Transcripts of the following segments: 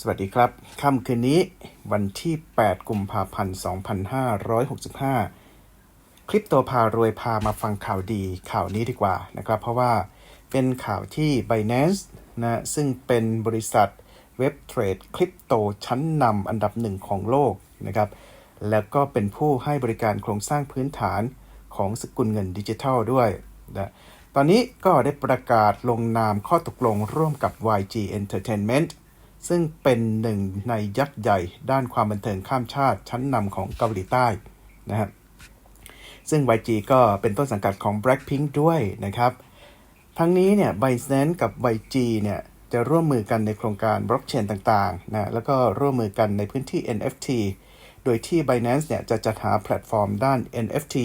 สวัสดีครับ ค่ำคืนนี้วันที่ 8 กุมภาพันธ์ 2565 คลิปโตพารวยพามาฟังข่าวดีข่าวนี้ดีกว่านะครับ เพราะว่าเป็นข่าวที่ Binance นะซึ่งเป็นบริษัทเว็บเทรดคริปโตชั้นนำอันดับหนึ่งของโลกนะครับ แล้วก็เป็นผู้ให้บริการโครงสร้างพื้นฐานของสกุลเงินดิจิทัลด้วยนะตอนนี้ก็ได้ประกาศลงนามข้อตกลงร่วมกับ YG Entertainment ซึ่งเป็นหนึ่งในยักษ์ใหญ่ด้านความบันเทิงข้ามชาติชั้นนำของเกาหลีใต้นะครับซึ่ง YG ก็เป็นต้นสังกัดของ Blackpink ด้วยนะครับ ทั้งนี้เนี่ย Binance กับ YG เนี่ยจะร่วมมือกันในโครงการบล็อกเชนต่างๆนะแล้วก็ร่วมมือกันในพื้นที่ NFT โดยที่ Binance เนี่ยจะจัดหาแพลตฟอร์มด้าน NFT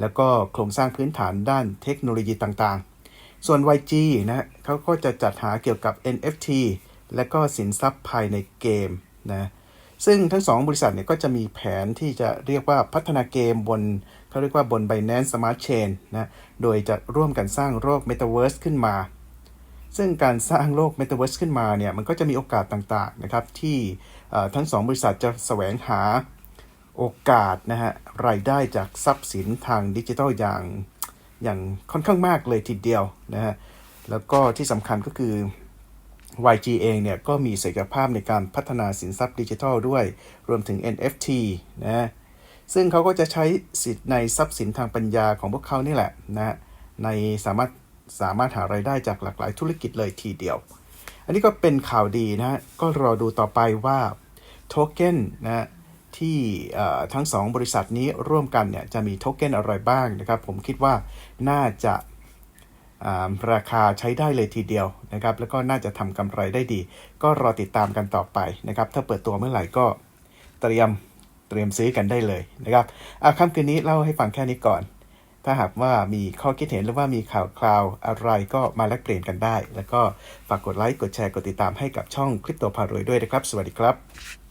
แล้วก็โครงสร้างพื้นฐานด้านเทคโนโลยีต่างๆ ส่วน YG นะเขาก็จะจัดหาเกี่ยวกับ NFT และก็สินทรัพย์ภายในเกมนะซึ่งทั้งสองบริษัทเนี่ยก็จะมีแผนที่จะเรียกว่าพัฒนาเกมบนเขาเรียกว่าบน Binance Smart Chain นะโดยจะร่วมกันสร้างโลก Metaverse ขึ้นมา ซึ่งการสร้างโลก Metaverse ขึ้นมาเนี่ยมันก็จะมีโอกาสต่างๆนะครับที่ทั้งสองบริษัทจะแสวงหาโอกาสนะฮะรายได้จากทรัพย์สินทางดิจิทัลอย่างอย่างค่อนข้างมากเลยทีเดียวนะฮะแล้วก็ที่สำคัญก็คือ YG เองเนี่ยก็มีศักยภาพในการพัฒนาสินทรัพย์ดิจิทัลด้วย รวมถึง NFT นะซึ่งเขาก็จะใช้สิทธิ์ในทรัพย์สินทางปัญญาของพวกเขานี่แหละนะในสามารถสามารถหารายได้จากหลากหลายธุรกิจเลยทีเดียว อันนี้ก็เป็นข่าวดีนะก็รอดูต่อไปว่าโทเค็นนะที่ทั้งสองบริษัทนี้ร่วมกันเนี่ยจะมีโทเค็นอะไรบ้างนะครับ ผมคิดว่าน่าจะ ราคาใช้ได้เลยทีเดียวนะครับ แล้วก็น่าจะทำกำไรได้ดี ก็รอติดตามกันต่อไปนะครับ ถ้าเปิดตัวเมื่อไหร่ก็เตรียมเตรียมซื้อกันได้เลยนะครับอะค่ำคืนนี้เล่าให้ฟังแค่นี้ก่อน ถ้าหากว่ามีข้อคิดเห็นหรือว่ามีข่าวคราวอะไรก็มาแลกเปลี่ยนกันได้ แล้วก็ฝากกดไลค์กดแชร์กดติดตามให้กับช่องคลิปโตพารวยด้วยนะครับ สวัสดีครับ